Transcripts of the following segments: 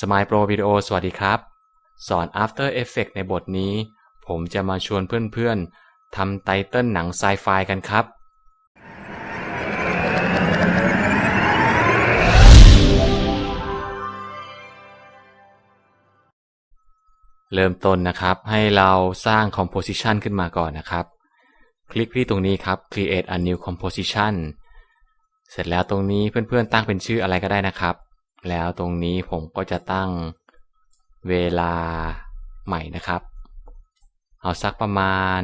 Smile Pro Video สวัสดีครับ สอน After Effects ในบทนี้ ผมจะมาชวนเพื่อนๆทำไตเติลหนังไซไฟกันครับ เริ่มต้นนะครับ ให้เราสร้าง composition ขึ้นมาก่อนนะครับ คลิกที่ตรงนี้ครับ create a new composition เสร็จแล้วตรงนี้เพื่อนๆตั้งเป็นชื่ออะไรก็ได้นะครับ แล้วตรงนี้ผมก็จะตั้งเวลาใหม่นะครับ เอาสักประมาณ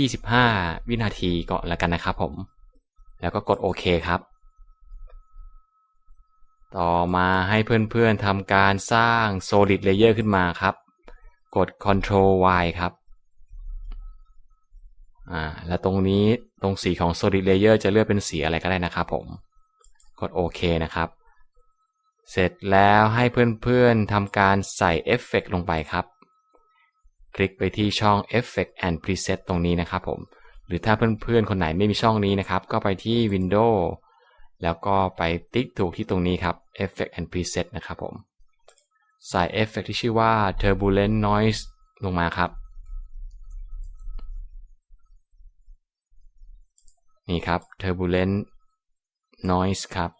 25 วินาทีก่อนแล้วกันนะครับผม แล้วก็กดโอเคครับ ต่อมาให้เพื่อนๆทำการสร้าง solid layer ขึ้นมาครับ กด Ctrl Y ครับอ่าแล้วตรงนี้ตรงสีของ solid layer จะเลือกเป็นสีอะไรก็ได้นะครับผม กดโอเคนะครับ เสร็จแล้วให้เพื่อนๆทำการใส่เอฟเฟกลงไปครับ คลิกไปที่ช่อง Effect and Preset ตรงนี้นะครับผม หรือถ้าเพื่อนๆ คนไหนไม่มีช่องนี้นะครับ ก็ไปที่ Windows แล้วก็ไปติ๊กถูกที่ตรงนี้ครับ Effect and Preset นะครับผม ใส่เอฟเฟกที่ชื่อว่า Turbulent Noise ลงมาครับ นี่ครับ Turbulent Noise ครับ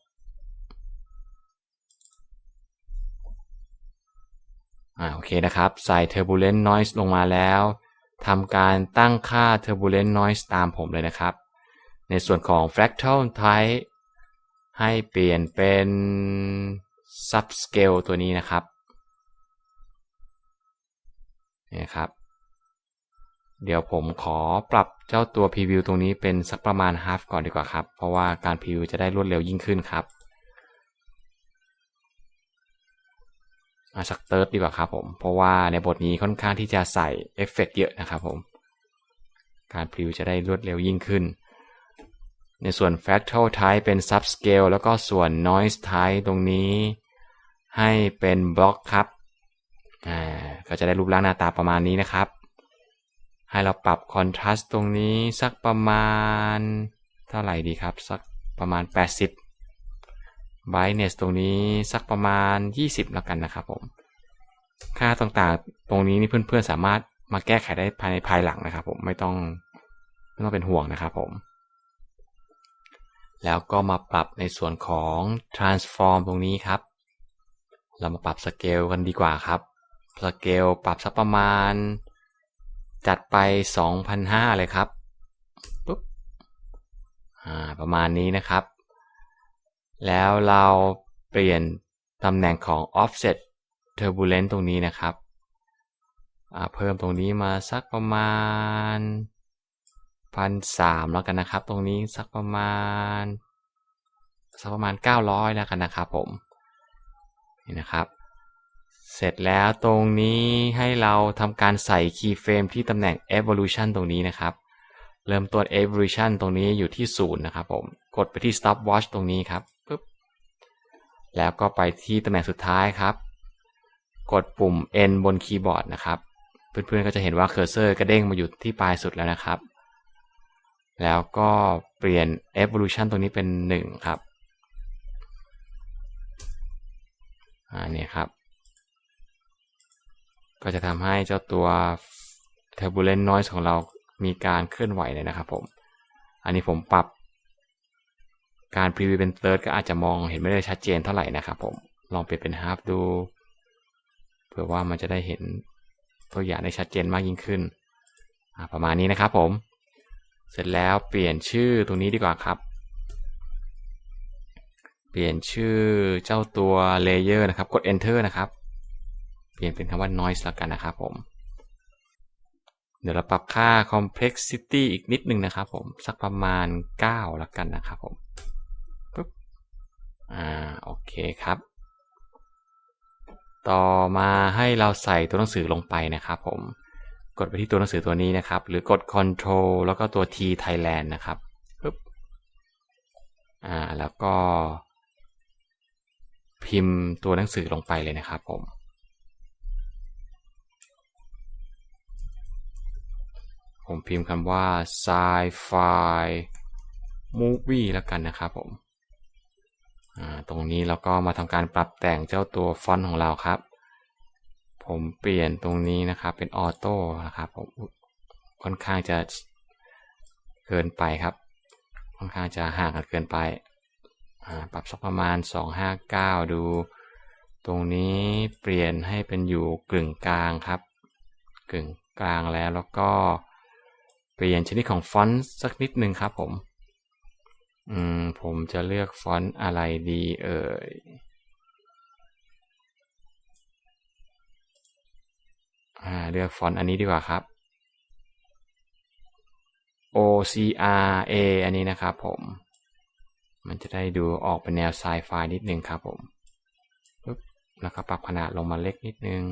อ่า โอเคนะครับ ใส่ Turbulent Noise ลงมาแล้วทำการตั้งค่า Turbulent Noise ตามผมเลยนะครับ ในส่วนของ Fractal Type ให้เปลี่ยนเป็น Subscale ตัวนี้นะครับนี่ครับ เดี๋ยวผมขอปรับเจ้าตัว Preview ตรงนี้เป็นสักประมาณ half ก่อนดีกว่าครับ เพราะว่าการ Preview จะได้รวดเร็วยิ่งขึ้นครับอาสักเติร์ดดีกว่าครับผม เพราะว่าในบทนี้ค่อนข้างที่จะใส่เอฟเฟกเยอะนะครับผม การพริวจะได้รวดเร็วยิ่งขึ้น ในส่วน Fractal Type เป็น Subscale แล้วก็ส่วน Noise Type ตรงนี้ ให้เป็นบล็อกครับ อ่า ก็จะได้รูปร่างหน้าตาประมาณนี้นะครับ ให้เราปรับ Contrast ตรงนี้สักประมาณ เท่าไหร่ดีครับสักประมาณ 80 Brightness ตรงนี้สักประมาณ 20 แล้วกันนะครับผม ค่าต่างๆ ตรงนี้นี่เพื่อนๆสามารถมาแก้ไขได้ภายในภายหลังนะครับผมไม่ต้องไม่ต้องเป็นห่วงนะครับผม แล้วก็มาปรับในส่วนของ transform ตรงนี้ครับ เรามาปรับสเกลกันดีกว่าครับสเกลปรับสักประมาณ จัดไป 2,500 เลยครับปุ๊บอ่าประมาณนี้นะครับ แล้วเราเปลี่ยนตำแหน่งของ offset turbulence ตรงนี้นะครับเพิ่มตรงนี้มาสักประมาณพันสามแล้วกันนะครับ ตรงนี้สักประมาณสักประมาณ 900 แล้วกันนะครับผมนี่นะครับ เสร็จแล้วตรงนี้ให้เราทำการใส่ keyframe ที่ตำแหน่ง evolution ตรงนี้นะครับ เริ่มต้น evolution ตรงนี้อยู่ที่0นะครับผม กดไปที่ stopwatch ตรงนี้ครับปึ๊บแล้วก็ไปที่ตำแหน่งสุดท้ายครับ กดปุ่ม N บนคีย์บอร์ดนะครับ เพื่อนๆก็จะเห็นว่าเคอร์เซอร์กระเด้งมาอยู่ที่ปลายสุดแล้วนะครับ แล้วก็เปลี่ยน evolution ตรงนี้เป็น 1 ครับ อ่านี่ครับ ก็จะทำให้เจ้าตัว turbulent noise ของเรามีการเคลื่อนไหวเลยนะครับผม อันนี้ผมปรับ การ preview เป็น third ก็อาจจะมองเห็นไม่ได้ชัดเจนเท่าไหร่นะครับผม ลองเปลี่ยนเป็น half ดู เพื่อว่ามันจะได้เห็นตัวอย่างได้ชัดเจนมากยิ่งขึ้น ประมาณนี้นะครับผม เสร็จแล้วเปลี่ยนชื่อตรงนี้ดีกว่าครับ เปลี่ยนชื่อเจ้าตัว layer นะครับ กด enter นะครับ ลี่ยนเป็นคำว่า noise แล้วกันนะครับผม เดี๋ยวเราปรับค่า complexity อีกนิดนึงนะครับผม สักประมาณ 9 แล้วกันนะครับผมปุ๊บอ่าโอเคครับ ต่อมาให้เราใส่ตัวหนังสือลงไปนะครับผม กดไปที่ตัวหนังสือตัวนี้นะครับ หรือกด Control แล้วก็ตัว T Thailand นะครับปุ๊บอ่าแล้วก็พิมพ์ตัวหนังสือลงไปเลยนะครับผม ผมพิมพ์คำว่า sci-fi movie แล้วกันนะครับผม ตรงนี้เราก็มาทำการปรับแต่งเจ้าตัวฟอนต์ของเราครับ ผมเปลี่ยนตรงนี้นะครับเป็นออโต้นะครับผมค่อนข้างจะเกินไปครับ ค่อนข้างจะห่างกันเกินไป ปรับสักประมาณ 259 ดู ตรงนี้เปลี่ยนให้เป็นอยู่กึ่งกลางครับ กึ่งกลางแล้วแล้วก็ ปลี่ยนชนิดของฟอนต์สักนิดหนึ่งครับผม อืม ผมจะเลือกฟอนต์อะไรดีเอ่ย อ่า เลือกฟอนต์อันนี้ดีกว่าครับ OCRA อันนี้นะครับผม มันจะได้ดูออกเป็นแนวไซไฟนิดนึงครับผมปึ๊บแล้วก็ปรับขนาดลงมาเล็กนิดนึง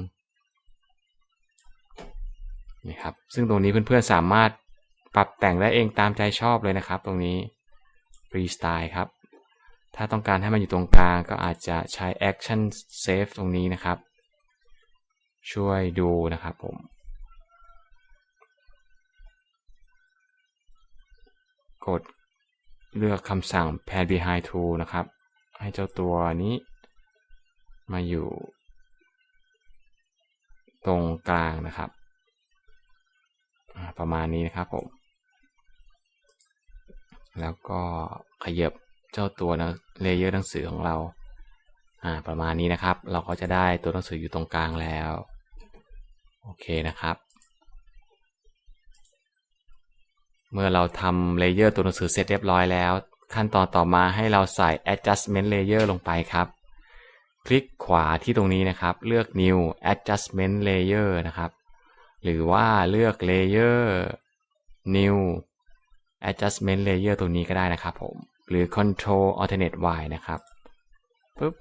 นี่ครับ ซึ่งตรงนี้เพื่อนๆสามารถ ปรับแต่งได้เองตามใจชอบเลยนะครับ ตรงนี้ฟรีสไตล์ครับ ถ้าต้องการให้มันอยู่ตรงกลางก็อาจจะใช้ Action Save ตรงนี้นะครับ ช่วยดูนะครับผมกดเลือกคำสั่ง Pan Behind to นะครับ ให้เจ้าตัวนี้มาอยู่ ตรงกลางนะครับ ประมาณนี้นะครับผม แล้วก็ขยับเจ้าตัวนะเลเยอร์หนังสือของเรา อ่า ประมาณนี้นะครับ เราก็จะได้ตัวหนังสืออยู่ตรงกลางแล้ว โอเคนะครับ เมื่อเราทำเลเยอร์ตัวหนังสือเสร็จเรียบร้อยแล้ว ขั้นตอนต่อมาให้เราใส่ adjustment layer ลงไปครับ คลิกขวาที่ตรงนี้นะครับ เลือก new adjustment layer นะครับ หรือว่าเลือก layer new adjustment layer ตัวนี้ก็ได้นะครับผม หรือ control alternate y นะครับปุ๊บ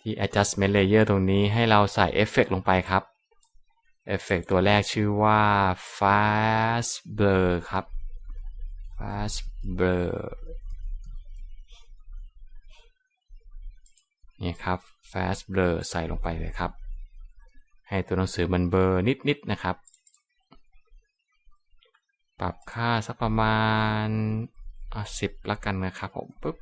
ที่ adjustment layer ตรงนี้ให้เราใส่เอฟเฟกลงไปครับเอฟเฟกตัวแรกชื่อว่า fast blur ครับ fast blur นี่ครับ fast blur ใส่ลงไปเลยครับ ให้ตัวหนังสือมันเบลอนิดๆนะครับ ปรับค่าสักประมาณสิบละกันนะครับผมปุ๊บ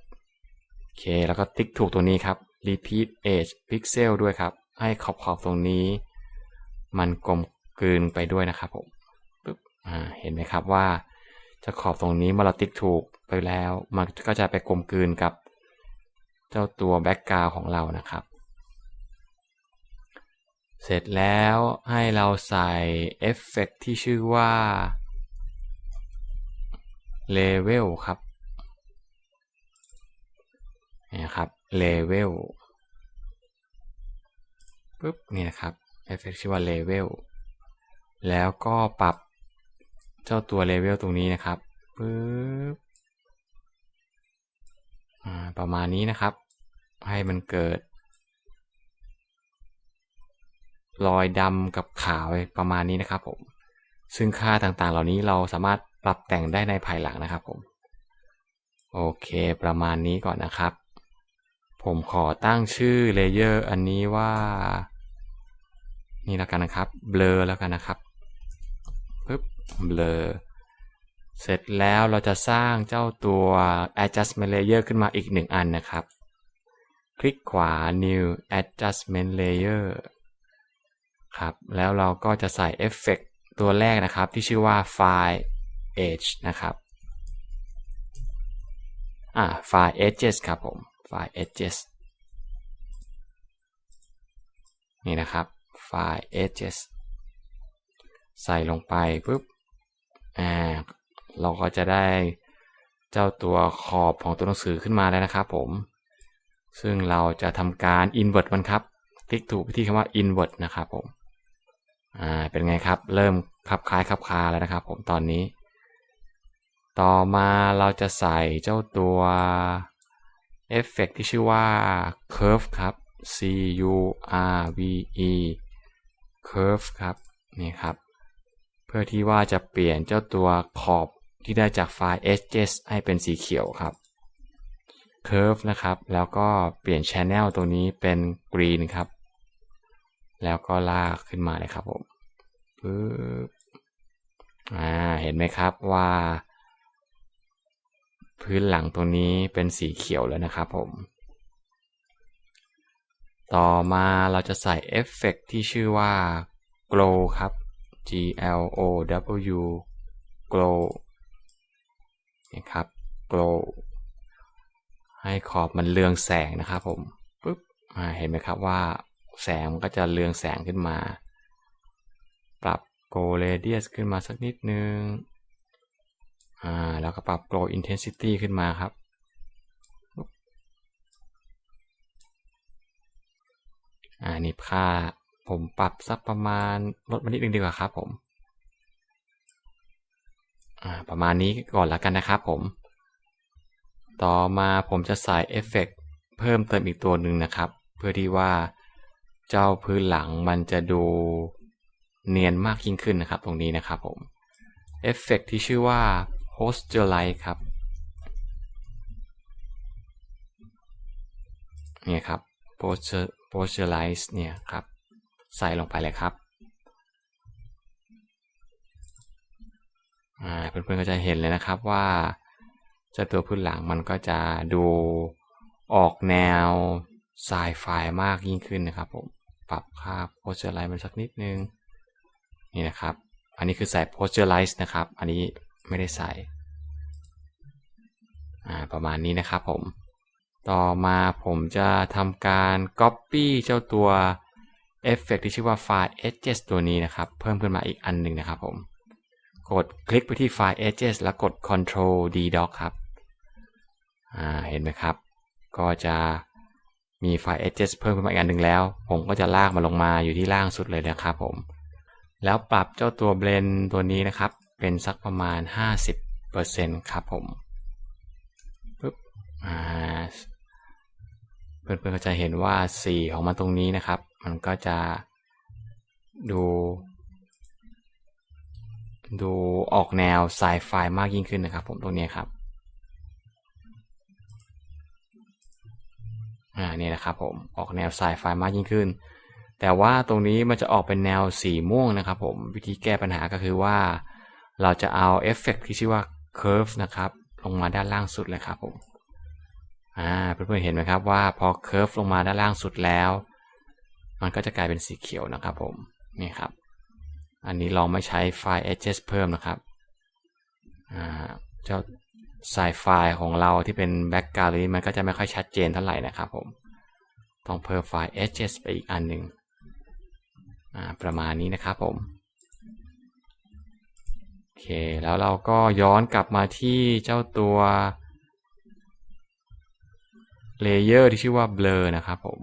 โอเค แล้วก็ติ๊กถูกตัวนี้ครับ repeat edge pixel ด้วยครับ ให้ขอบขอบตรงนี้ มันกลมกลืนไปด้วยนะครับผมปุ๊บอ่าเห็นไหมครับว่าจะขอบตรงนี้เมื่อเราติ๊กถูกไปแล้ว มันก็จะไปกลมกลืนกับ เจ้าตัวแบ็กกราวของเรานะครับ เสร็จแล้วให้เราใส่เอฟเฟกที่ชื่อว่า level ครับนี่ครับ level ปุ๊บนี่นะครับเอฟเฟกชื่อว่า level แล้วก็ปรับเจ้าตัว level ตรงนี้นะครับปุ๊บประมาณนี้นะครับ ให้มันเกิด รอยดำกับขาวประมาณนี้นะครับผมซึ่งค่าต่างๆเหล่านี้เราสามารถ ปรับแต่งได้ในภายหลังนะครับผมโอเค ประมาณนี้ก่อนนะครับ ผมขอตั้งชื่อเลเยอร์อันนี้ว่า นี่แล้วกันนะครับ blur แล้วกันนะครับปึ๊บ blur เสร็จแล้วเราจะสร้างเจ้าตัว adjustment layer ขึ้นมาอีกหนึ่งอันนะครับ คลิกขวา new adjustment layer ครับ แล้วเราก็จะใส่เอฟเฟกตัวแรกนะครับที่ชื่อว่า file edge นะครับอ่า file edges ครับผม file edges นี่นะครับ file edges ใส่ลงไปปุ๊บอ่าเราก็จะได้เจ้าตัวขอบของตัวหนังสือขึ้นมาแล้วนะครับผม ซึ่งเราจะทำการ invert มันครับ คลิกถูกที่คำว่า invert นะครับผมอ่าเป็นไงครับ เริ่มคับคล้ายคับคาแล้วนะครับผมตอนนี้ ต่อมาเราจะใส่เจ้าตัวเอฟเฟกที่ชื่อว่า curve ครับ C U R V E curve ครับนี่ครับ เพื่อที่ว่าจะเปลี่ยนเจ้าตัวขอบที่ได้จากไฟล์ edges ให้เป็นสีเขียวครับ curve นะครับ แล้วก็เปลี่ยน channel ตัวนี้เป็น green ครับ แล้วก็ลากขึ้นมาเลยครับผมปึ๊บอ่าเห็นไหมครับว่า พื้นหลังตรงนี้เป็นสีเขียวแล้วนะครับผม ต่อมาเราจะใส่เอฟเฟกต์ที่ชื่อว่า glow ครับ G L O W glow นี่ครับ glow ให้ขอบมันเรืองแสงนะครับผมปุ๊บเห็นไหมครับว่าแสงมันก็จะเรืองแสงขึ้นมา ปรับ glow radius ขึ้นมาสักนิดนึง อ่าแล้วก็ปรับ glow intensity ขึ้นมาครับ อ่านี่ค่าผมปรับสักประมาณลดมานิดนึงดีกว่าครับผมอ่าประมาณนี้ก่อนแล้วกันนะครับผม ต่อมาผมจะใส่เอฟเฟกเพิ่มเติมอีกตัวหนึ่งนะครับ เพื่อที่ว่าเจ้าพื้นหลังมันจะดูเนียนมากยิ่งขึ้นนะครับ ตรงนี้นะครับผมเอฟเฟกที่ชื่อว่า Posture Light ครับเนี่ยครับ Posture Posterize เนี่ยครับ ใส่ลงไปเลยครับเพื่อนๆก็จะเห็นเลยนะครับว่าเจ้าตัวพื้นหลังมันก็จะดูออกแนวไซไฟมากยิ่งขึ้นนะครับผมปรับค่า Posterize มันสักนิดนึงนี่นะครับ อันนี้คือใส่ Posterize นะครับ อันนี้ ไม่ได้ใส่ประมาณนี้นะครับผม ต่อมาผมจะทำการ Copy เจ้าตัวเอฟเฟกที่ชื่อว่าไฟล์ edges ตัวนี้นะครับ เพิ่มขึ้นมาอีกอันหนึ่งนะครับผม กดคลิกไปที่ไฟล์ edges แล้วกด Ctrl D Doc ครับ เห็นไหมครับ ก็จะมีไฟล์ edges เพิ่มขึ้นมาอีกอันหนึ่งแล้ว ผมก็จะลากมาลงมาอยู่ที่ล่างสุดเลยนะครับผม แล้วปรับเจ้าตัว blend ตัวนี้นะครับ เป็นสักประมาณ 50%ครับผมปึ๊บอ่าเพื่อนๆก็จะเห็นว่าสีของมันตรงนี้นะครับ มันก็จะดู ดูออกแนวไซไฟมากยิ่งขึ้นนะครับผมตรงนี้ครับอ่านี่นะครับผมออกแนวไซไฟมากยิ่งขึ้น แต่ว่าตรงนี้มันจะออกเป็นแนวสีม่วงนะครับผมวิธีแก้ปัญหาก็คือว่า เราจะเอาเอฟเฟกที่ชื่อว่า curve นะครับ ลงมาด้านล่างสุดเลยครับผมอ่าเพื่อนๆเห็นไหมครับว่าพอเค r ร์ฟลงมาด้านล่างสุดแล้ว มันก็จะกลายเป็นสีเขียวนะครับผมนี่ครับ อันนี้ลองไม่ใช้ไฟล์ edges เพิ่มนะครับอ่าเจ้าสายไฟล์ของเราที่เป็น background นี้มันก็จะไม่ค่อยชัดเจนเท่าไหร่นะครับผมต้องเพิ่มไฟล์ edges ไปอีกอันหนึ่งประมาณนี้นะครับผม เค แล้วเราก็ย้อนกลับมาที่เจ้าตัวเลเยอร์ที่ชื่อว่า blur นะครับผม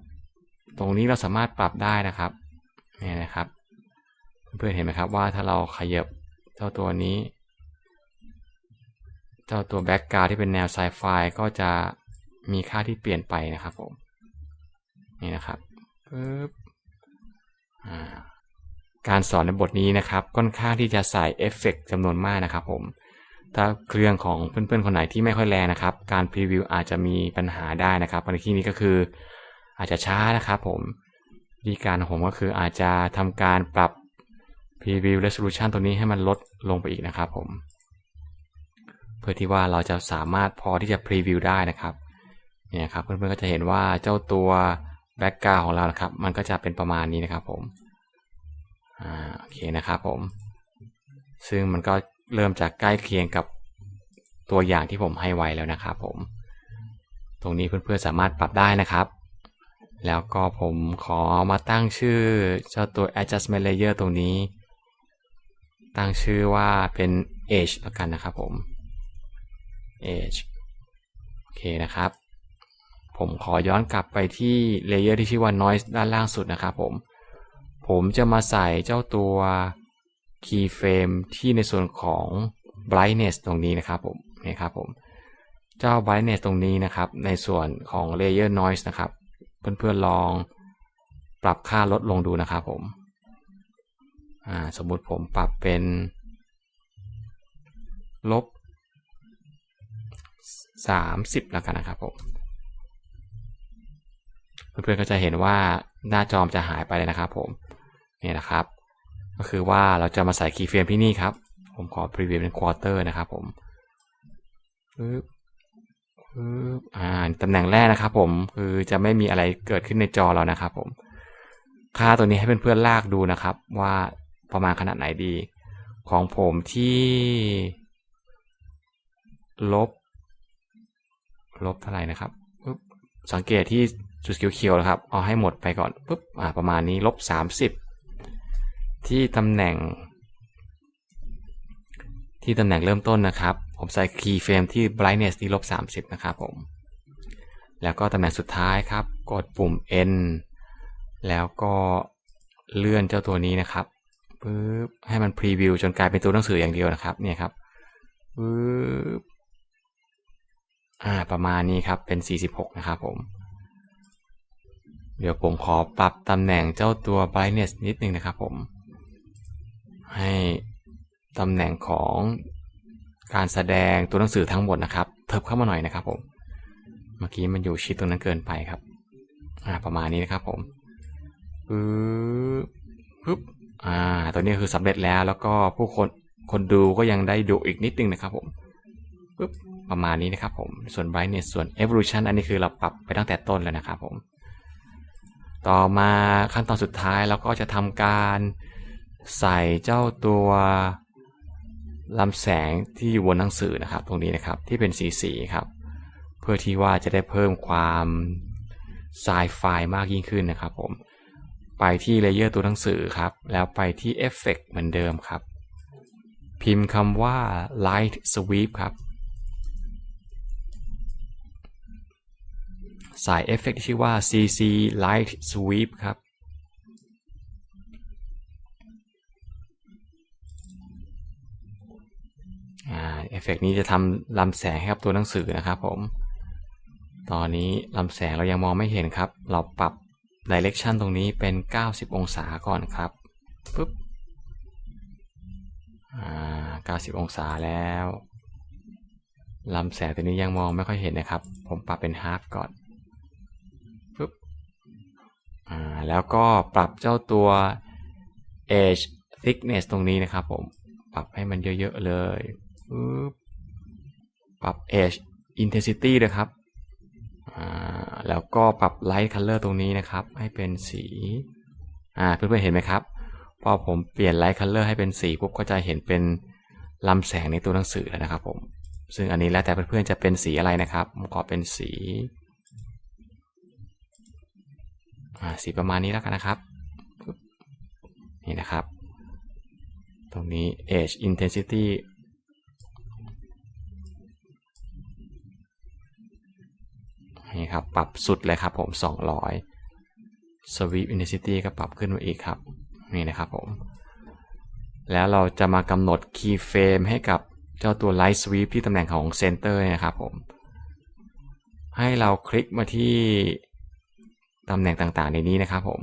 ตรงนี้เราสามารถปรับได้นะครับนี่นะครับ เพื่อนเห็นไหมครับว่าถ้าเราขยับเจ้าตัวนี้ เจ้าตัวแบ็กกราวที่เป็นแนวไซไฟก็จะมีค่าที่เปลี่ยนไปนะครับผม นี่นะครับปึ๊บ การสอนในบทนี้นะครับค่อนข้างที่จะใส่เอฟเฟกจำนวนมากนะครับผมถ้าเครื่องของเพื่อนๆคนไหนที่ไม่ค่อยแรงนะครับ การพรีวิวอาจจะมีปัญหาได้นะครับในที่นี้ก็คืออาจจะช้านะครับผมวิธีการของผมก็คืออาจจะทำการปรับ Preview Resolution ตัวนี้ให้มันลดลงไปอีกนะครับผม เพื่อที่ว่าเราจะสามารถพอที่จะพรีวิวได้นะครับเนี่ยครับเพื่อนๆก็จะเห็นว่าเจ้าตัวแบ็กกราวของเรานะครับ มันก็จะเป็นประมาณนี้นะครับผม อ่าโอเคนะครับผม ซึ่งมันก็เริ่มจากใกล้เคียงกับตัวอย่างที่ผมให้ไว้แล้วนะครับผม ตรงนี้เพื่อนๆสามารถปรับได้นะครับ แล้วก็ผมขอมาตั้งชื่อเจ้าตัว adjustment layer ตรงนี้ ตั้งชื่อว่าเป็น age แล้วกันนะครับผม age โอเคนะครับ ผมขอย้อนกลับไปที่เลเยอร์ที่ชื่อว่า noise ด้านล่างสุดนะครับผม ผมจะมาใส่เจ้าตัว keyframe ที่ในส่วนของ brightness ตรงนี้นะครับผมนี่ครับผมเจ้า brightness ตรงนี้นะครับ ในส่วนของ layer noise นะครับ เพื่อนๆลองปรับค่าลดลงดูนะครับผมสมมุติผมปรับเป็นลบ30แล้วกันนะครับผมเพื่อนๆก็จะเห็นว่าหน้าจอมจะหายไปเลยนะครับผม นี่นะครับ ก็คือว่าเราจะมาใส่คีย์เฟรมที่นี่ครับ ผมขอพรีวิวเป็นควอเตอร์นะครับผมปึ๊บปึ๊บอ่าตำแหน่งแรกนะครับผมคือจะไม่มีอะไรเกิดขึ้นในจอเรานะครับผมค่าตัวนี้ให้เพื่อนๆลากดูนะครับ ว่าประมาณขนาดไหนดี ของผมที่ ลบ ลบเท่าไหร่นะครับปึ๊บสังเกตที่จุดเขียวๆนะครับ เอาให้หมดไปก่อนปึ๊บอ่าประมาณนี้ลบสามสิบ ที่ตำแหน่ง ที่ตำแหน่งเริ่มต้นนะครับ ผมใส่ key frame ที่ brightness ที่ลบ 30 นะครับผม แล้วก็ตำแหน่งสุดท้ายครับ กดปุ่ม N แล้วก็เลื่อนเจ้าตัวนี้นะครับปึ๊บให้มัน preview จนกลายเป็นตัวหนังสืออย่างเดียวนะครับ เนี่ยครับปึ๊บอ่า ประมาณนี้ครับ เป็น 46 นะครับผม เดี๋ยวผมขอปรับตำแหน่งเจ้าตัว brightness นิดนึงนะครับผม ให้ตำแหน่งของการแสดงตัวหนังสือทั้งหมดนะครับ เทิบเข้ามาหน่อยนะครับผม เมื่อกี้มันอยู่ชิดตรงนั้นเกินไปครับ อ่า ประมาณนี้นะครับผมปึ๊บปึ๊บ อ่า ตัวนี้คือสำเร็จแล้ว แล้วก็ผู้คน คนดูก็ยังได้ดูอีกนิดนึงนะครับผมปึ๊บ ประมาณนี้นะครับผม ส่วน brightness ส่วน evolution อันนี้คือเราปรับไปตั้งแต่ต้นแล้วนะครับผม ต่อมาขั้นตอนสุดท้ายเราก็จะทำการ ใส่เจ้าตัวลำแสงที่อยู่บนหนังสือนะครับ ตรงนี้นะครับที่เป็นสีสีครับ เพื่อที่ว่าจะได้เพิ่มความไซไฟมากยิ่งขึ้นนะครับผมไปที่เลเยอร์ตัวหนังสือครับ แล้วไปที่เอฟเฟกเหมือนเดิมครับ พิมพ์คำว่า light sweep ครับใส่เอฟเฟกที่ชื่อว่า cc light sweep ครับ เอฟเฟกนี้จะทำลำแสงให้กับตัวหนังสือนะครับผม ตอนนี้ลำแสงเรายังมองไม่เห็นครับ เราปรับ Direction ตรงนี้เป็น 90 องศาก่อนครับปึ๊บอ่า90 องศาแล้วลำแสงตัวนี้ยังมองไม่ค่อยเห็นนะครับ ผมปรับเป็น half ก่อนปึ๊บอ่าแล้วก็ปรับเจ้าตัว edge thickness ตรงนี้นะครับผม ปรับให้มันเยอะ ๆ เลย ปึ๊บปรับ edge intensity นะครับอ่าแล้วก็ปรับ light color ตรงนี้นะครับ ให้เป็นสี อ่า เพื่อนๆเห็นไหมครับ พอผมเปลี่ยน light color ให้เป็นสีปุ๊บ ก็จะเห็นเป็นลำแสงในตัวหนังสือแล้วนะครับผม ซึ่งอันนี้แล้วแต่เพื่อนๆจะเป็นสีอะไรนะครับ ผมขอเป็นสี อ่า สีประมาณนี้แล้วกันนะครับ นี่นะครับ ตรงนี้ edge intensity นี่ครับปรับสุดเลยครับผม 200 sweep intensity ก็ปรับขึ้นมาอีกครับ นี่นะครับผม แล้วเราจะมากำหนด keyframe ให้กับเจ้าตัว light sweep ที่ตำแหน่งของ center นะครับผม ให้เราคลิกมาที่ตำแหน่งต่างๆในนี้นะครับผม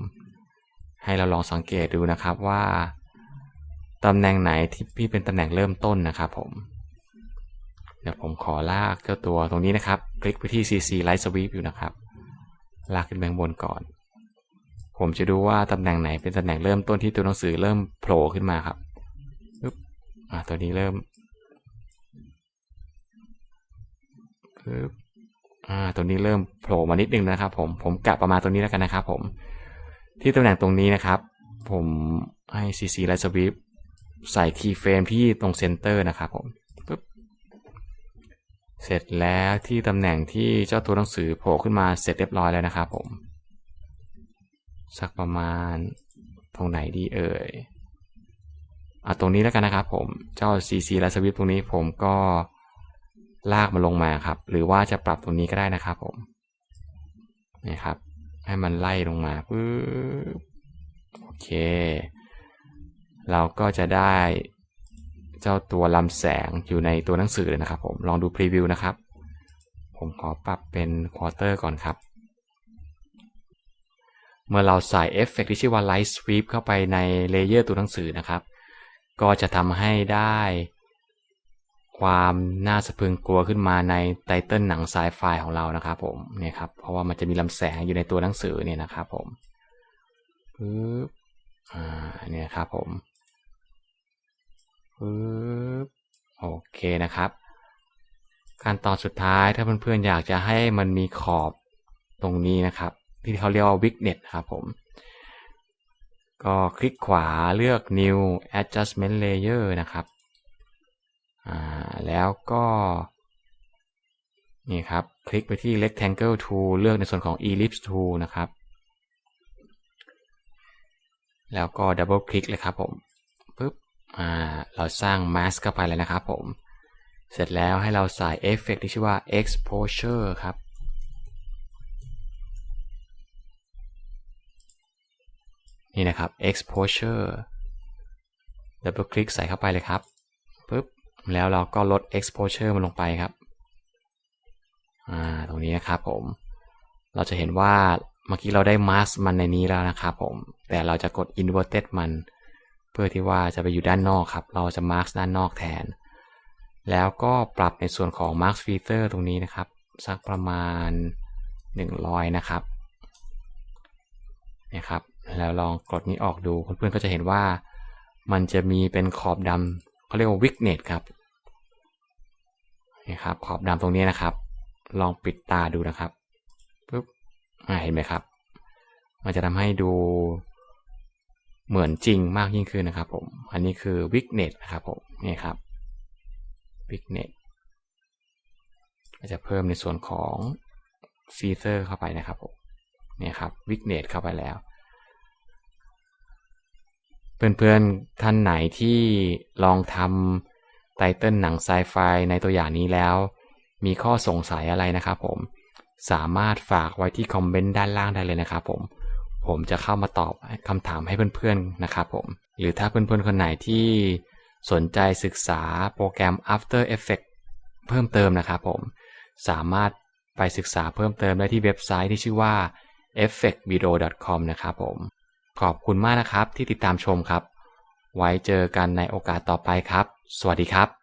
ให้เราลองสังเกตดูนะครับว่าตำแหน่งไหนที่พี่เป็นตำแหน่งเริ่มต้นนะครับผม ดี๋ยวผมขอลากเจ้าตัวตรงนี้นะครับ คลิกไปที่ CC Light Sweep อยู่นะครับ ลากขึ้นไปข้างบนก่อน ผมจะดูว่าตำแหน่งไหนเป็นตำแหน่งเริ่มต้นที่ตัวหนังสือเริ่มโผล่ขึ้นมาครับปึ๊บอ่าตัวนี้เริ่มปึ๊บอ่าตัวนี้เริ่มโผล่มานิดนึงนะครับ ผมผมกะประมาณตัวนี้แล้วกันนะครับ ผมที่ตำแหน่งตรงนี้นะครับ ผมให้ CC Light Sweep ใส่ keyframe ที่ตรงเซนเตอร์นะครับผม เสร็จแล้วที่ตำแหน่งที่เจ้าตัวหนังสือโผล่ขึ้นมาเสร็จเรียบร้อยแล้วนะครับผม สักประมาณตรงไหนดีเอ่ยเอาตรงนี้แล้วกันนะครับผมเจ้า CC และสวิปตรงนี้ผมก็ลากมาลงมาครับ หรือว่าจะปรับตรงนี้ก็ได้นะครับผมนี่ครับ ให้มันไล่ลงมาปึ๊บโอเค เราก็จะได้ เจ้าตัวลำแสงอยู่ในตัวหนังสือเลยนะครับผมลองดูพรีวิวนะครับ ผมขอปรับเป็นควอเตอร์ก่อนครับ เมื่อเราใส่เอฟเฟกที่ชื่อว่า Light Sweep เข้าไปในเลเยอร์ตัวหนังสือนะครับ ก็จะทำให้ได้ ความน่าสะพรึงกลัวขึ้นมาในไตเติลหนังไซไฟของเรานะครับผมเนี่ยครับเพราะว่ามันจะมีลำแสงอยู่ในตัวหนังสือเนี่ยนะครับผมปึ๊บอ่าเนี่ยครับผม ปึ๊บโอเคนะครับขขั้นตอนสุดท้ายถ้าเพื่อนๆอยากจะให้มันมีขอบตรงนี้นะครับ ที่เขาเรียกว่า Wignet ครับผม ก็คลิกขวาเลือก New Adjustment Layer นะครับแล้วก็นี่ครับ คลิกไปที่ Rectangle Tool เลือกในส่วนของ Ellipse Tool นะครับ แล้วก็ดับเบิลคลิกเลยครับผมปึ๊บ อ่าเราสร้าง mask เข้าไปเลยนะครับผม เสร็จแล้วให้เราใส่เอฟเฟกที่ชื่อว่า exposure ครับ นี่นะครับ exposure ดับเบิลคลิกใส่เข้าไปเลยครับปึ๊บแล้วเราก็ลด exposure มันลงไปครับอ่าตรงนี้นะครับผม เราจะเห็นว่าเมื่อกี้เราได้ mask มันในนี้แล้วนะครับผม แต่เราจะกด inverted มัน พื่อที่ว่าจะไปอยู่ด้านนอกครับ เราจะ mask ด้านนอกแทน แล้วก็ปรับในส่วนของ mask filter ตรงนี้นะครับ สักประมาณ 100 นะครับนี่ยครับ แล้วลองกดนี้ออกดู เพื่อนๆก็จะเห็นว่ามันจะมีเป็นขอบดำเขาเรียกว่า wignet ครับนี่ครับ ขอบดำตรงนี้นะครับ ลองปิดตาดูนะครับปุ๊บเห็นไหมครับ มันจะทำให้ดู เหมือนจริงมากยิ่งขึ้นนะครับผม อันนี้คือ wignet นะครับผม นี่ครับ wignet ก็จะเพิ่มในส่วนของฟีเซอร์เข้าไปนะครับผม นี่ครับ wignet เข้าไปแล้ว เพื่อนๆ ท่านไหนที่ลองทำไตเติ้ลหนังไซไฟในตัวอย่างนี้แล้ว มีข้อสงสัยอะไรนะครับผม สามารถฝากไว้ที่คอมเมนต์ด้านล่างได้เลยนะครับผม ผมจะเข้ามาตอบคำถามให้เพื่อนๆนะครับผม หรือถ้าเพื่อนๆคนไหนที่สนใจศึกษาโปรแกรม After Effects เพิ่มเติมนะครับผม สามารถไปศึกษาเพิ่มเติมได้ที่เว็บไซต์ที่ชื่อว่า effectvideo.com นะครับผม ขอบคุณมากนะครับที่ติดตามชมครับ ไว้เจอกันในโอกาสต่อไปครับ สวัสดีครับ